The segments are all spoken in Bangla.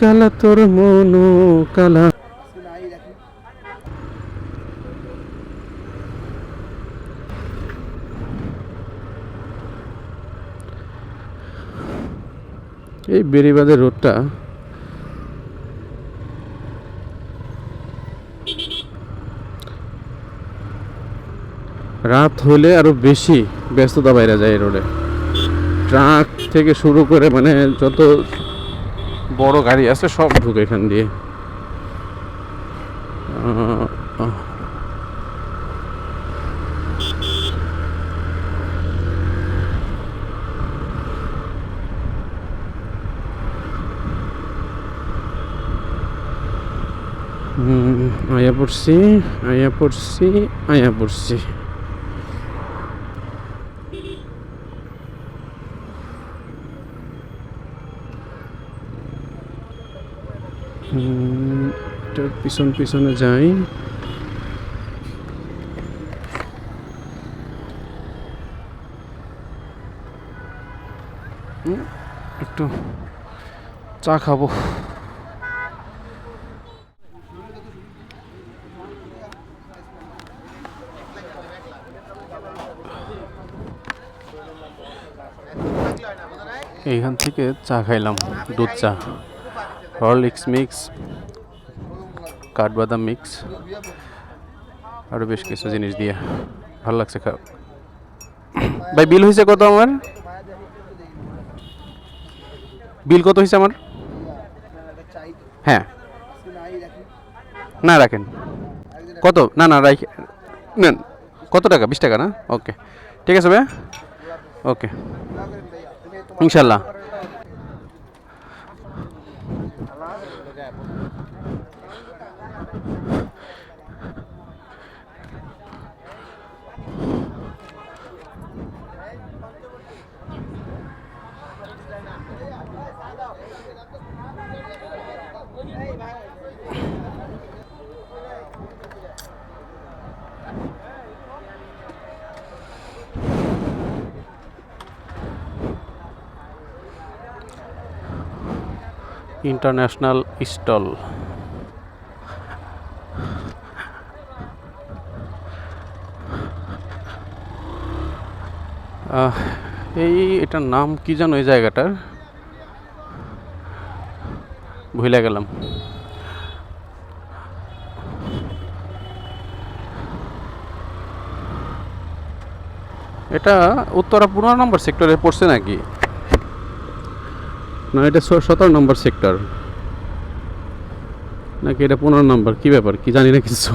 কালা তোর মন কালা। এই বেরিবাদের রোডটা রাত হলে আরও বেশি ব্যস্ততা বাইরে যায় এই রোডে। ট্রাক থেকে শুরু করে মানে যত বড় গাড়ি আছে সব ঢুকে এখান দিয়ে। আয়া পড়ছি আয়া পড়ছি আয়া পড়ছি। এটার পিছন পিছনে যাই। একটু চা খাব। এইখান থেকে চা খাইলাম দুধ চা। হরলিক্স মিক্স, কাঠবাদাম মিক্স আরও বেশ কিছু জিনিস দিয়ে ভালো লাগছে খা ভাই, বিল হয়েছে কত আমার? বিল কত হয়েছে আমার? হ্যাঁ। না, রাখেন। কত? না না, রাখ, নেন। কত টাকা? বিশ টাকা না? ওকে। ঠিক আছে ভাই ওকে। ইনশাল্লাহ। International stall. এই এটার নাম কি জানো এই জায়গাটার? ভুলে গেলাম। এটা উত্তরা পনেরো নম্বর সেক্টরে পড়ছে নাকি? না, এটা সতেরো নম্বর সেক্টর। নাকি এটা পনেরো নম্বর? কি ব্যাপার? কি জানি না কিছু।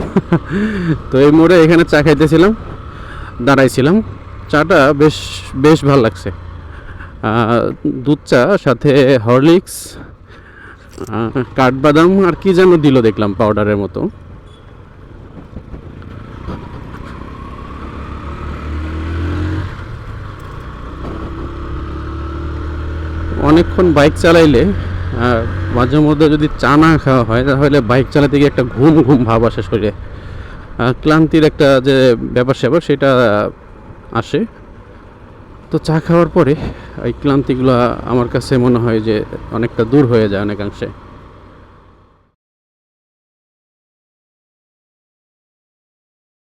তো এই মোড়ে এখানে চা খাইতেছিলাম, দাঁড়াইছিলাম। চাটা বেশ বেশ ভালো লাগছে। দুধ চা, সাথে হরলিক্স কাঠবাদাম, আর কি যেন দিল দেখলাম পাউডারের মতো। অনেকক্ষণ বাইক চালাইলে মাঝে মধ্যে যদি চা না খাওয়া হয়, তাহলে বাইক চালাতে গিয়ে একটা ঘুম ঘুম ভাব আসে শরীরে। ক্লান্তির একটা যে ব্যাপার স্যাপার সেটা আসে। তো চা খাওয়ার পরে এই ক্লান্তিগুলো আমার কাছে মনে হয় যে অনেকটা দূর হয়ে যায় অনেকাংশে।